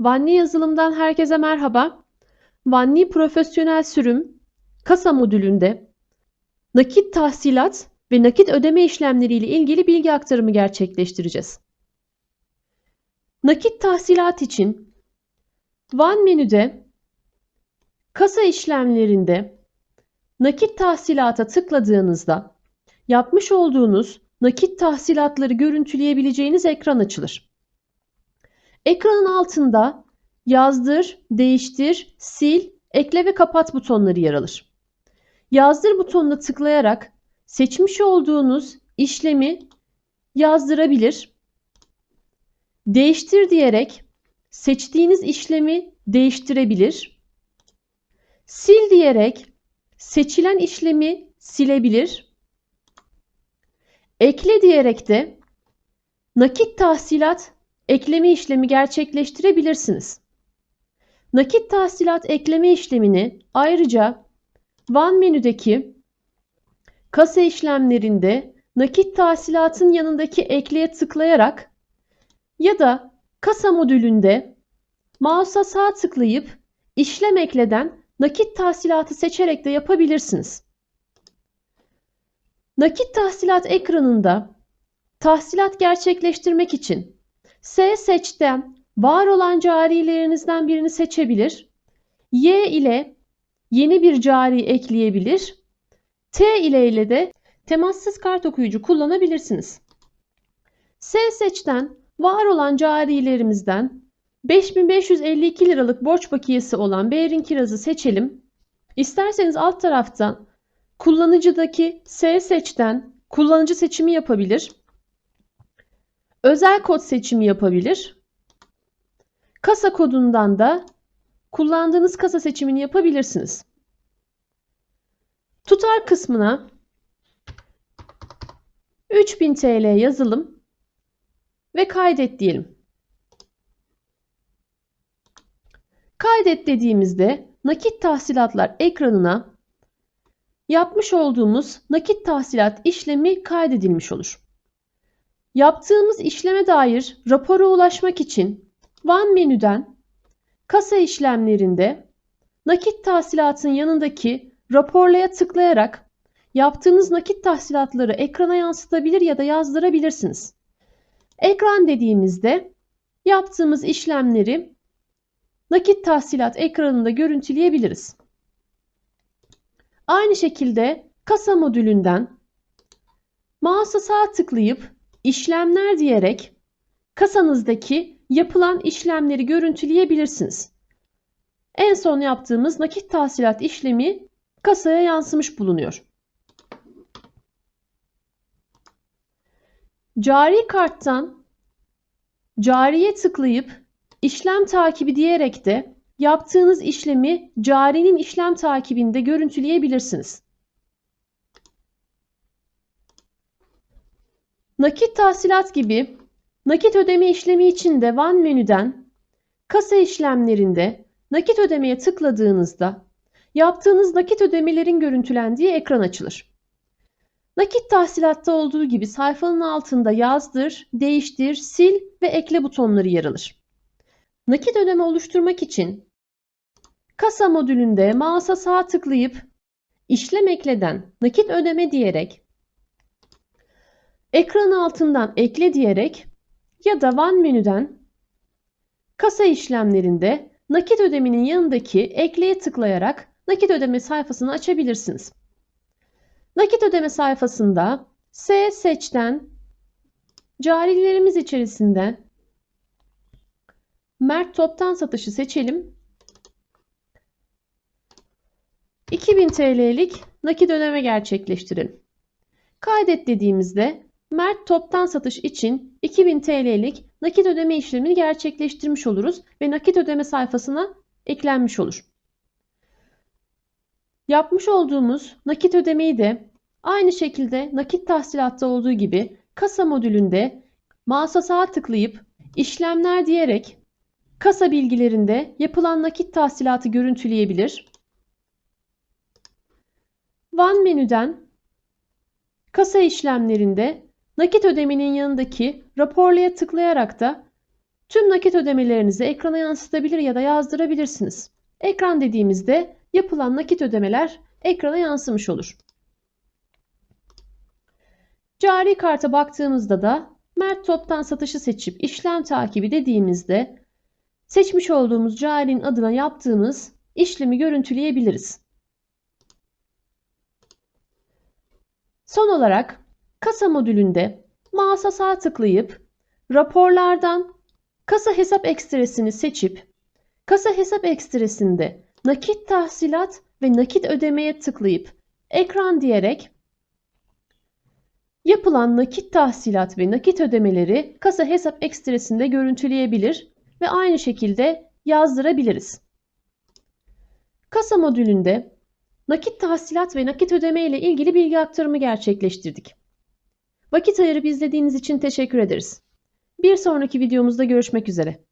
Vanni yazılımdan herkese merhaba. Vanni profesyonel sürüm kasa modülünde nakit tahsilat ve nakit ödeme işlemleri ile ilgili bilgi aktarımı gerçekleştireceğiz. Nakit tahsilat için Van menüde kasa işlemlerinde nakit tahsilata tıkladığınızda yapmış olduğunuz nakit tahsilatları görüntüleyebileceğiniz ekran açılır. Ekranın altında yazdır, değiştir, sil, ekle ve kapat butonları yer alır. Yazdır butonuna tıklayarak seçmiş olduğunuz işlemi yazdırabilir. Değiştir diyerek seçtiğiniz işlemi değiştirebilir. Sil diyerek seçilen işlemi silebilir. Ekle diyerek de nakit tahsilat ekleme işlemi gerçekleştirebilirsiniz. Nakit tahsilat ekleme işlemini ayrıca Van menüdeki kasa işlemlerinde nakit tahsilatın yanındaki ekleye tıklayarak ya da kasa modülünde mouse'a sağ tıklayıp işlem ekleden nakit tahsilatı seçerek de yapabilirsiniz. Nakit tahsilat ekranında tahsilat gerçekleştirmek için S seçten var olan carilerinizden birini seçebilir. Y ile yeni bir cari ekleyebilir. T ile ile de temassız kart okuyucu kullanabilirsiniz. S seçten var olan carilerimizden 5552 liralık borç bakiyesi olan Behrin Kiraz'ı seçelim. İsterseniz alt taraftan kullanıcıdaki S seçten kullanıcı seçimi yapabilir. Özel kod seçimi yapabilir. Kasa kodundan da kullandığınız kasa seçimini yapabilirsiniz. Tutar kısmına 3000 TL yazalım ve kaydet diyelim. Kaydet dediğimizde nakit tahsilatlar ekranına yapmış olduğumuz nakit tahsilat işlemi kaydedilmiş olur. Yaptığımız işleme dair rapora ulaşmak için Van menüden kasa işlemlerinde nakit tahsilatın yanındaki raporlaya tıklayarak yaptığınız nakit tahsilatları ekrana yansıtabilir ya da yazdırabilirsiniz. Ekran dediğimizde yaptığımız işlemleri nakit tahsilat ekranında görüntüleyebiliriz. Aynı şekilde kasa modülünden mouse'a sağ tıklayıp işlemler diyerek kasanızdaki yapılan işlemleri görüntüleyebilirsiniz. En son yaptığımız nakit tahsilat işlemi kasaya yansımış bulunuyor. Cari karttan cariye tıklayıp işlem takibi diyerek de yaptığınız işlemi carinin işlem takibinde görüntüleyebilirsiniz. Nakit tahsilat gibi nakit ödeme işlemi için de Van menüden kasa işlemlerinde nakit ödemeye tıkladığınızda yaptığınız nakit ödemelerin görüntülendiği ekran açılır. Nakit tahsilatta olduğu gibi sayfanın altında yazdır, değiştir, sil ve ekle butonları yer alır. Nakit ödeme oluşturmak için kasa modülünde mouse'a sağ tıklayıp işlem ekleden nakit ödeme diyerek ekran altından ekle diyerek ya da Van menüden kasa işlemlerinde nakit ödemenin yanındaki ekleye tıklayarak nakit ödeme sayfasını açabilirsiniz. Nakit ödeme sayfasında S seçten carilerimiz içerisinden Mert toptan satışı seçelim. 2000 TL'lik nakit ödeme gerçekleştirelim. Kaydet dediğimizde Mert toptan satış için 2000 TL'lik nakit ödeme işlemini gerçekleştirmiş oluruz ve nakit ödeme sayfasına eklenmiş olur. Yapmış olduğumuz nakit ödemeyi de aynı şekilde nakit tahsilatta olduğu gibi kasa modülünde mouse'a tıklayıp işlemler diyerek kasa bilgilerinde yapılan nakit tahsilatı görüntüleyebilir. Van menüden kasa işlemlerinde nakit ödemenin yanındaki raporlaya tıklayarak da Tüm nakit ödemelerinizi ekrana yansıtabilir ya da yazdırabilirsiniz. Ekran dediğimizde yapılan nakit ödemeler ekrana yansımış olur. Cari karta baktığımızda da Mert Top'tan satışı seçip işlem takibi dediğimizde seçmiş olduğumuz carinin adına yaptığımız işlemi görüntüleyebiliriz. Son olarak kasa modülünde mouse'a sağ tıklayıp raporlardan kasa hesap ekstresini seçip kasa hesap ekstresinde nakit tahsilat ve nakit ödemeye tıklayıp ekran diyerek yapılan nakit tahsilat ve nakit ödemeleri kasa hesap ekstresinde görüntüleyebilir ve aynı şekilde yazdırabiliriz. Kasa modülünde nakit tahsilat ve nakit ödeme ile ilgili bilgi aktarımı gerçekleştirdik. Vakit ayırıp izlediğiniz için teşekkür ederiz. Bir sonraki videomuzda görüşmek üzere.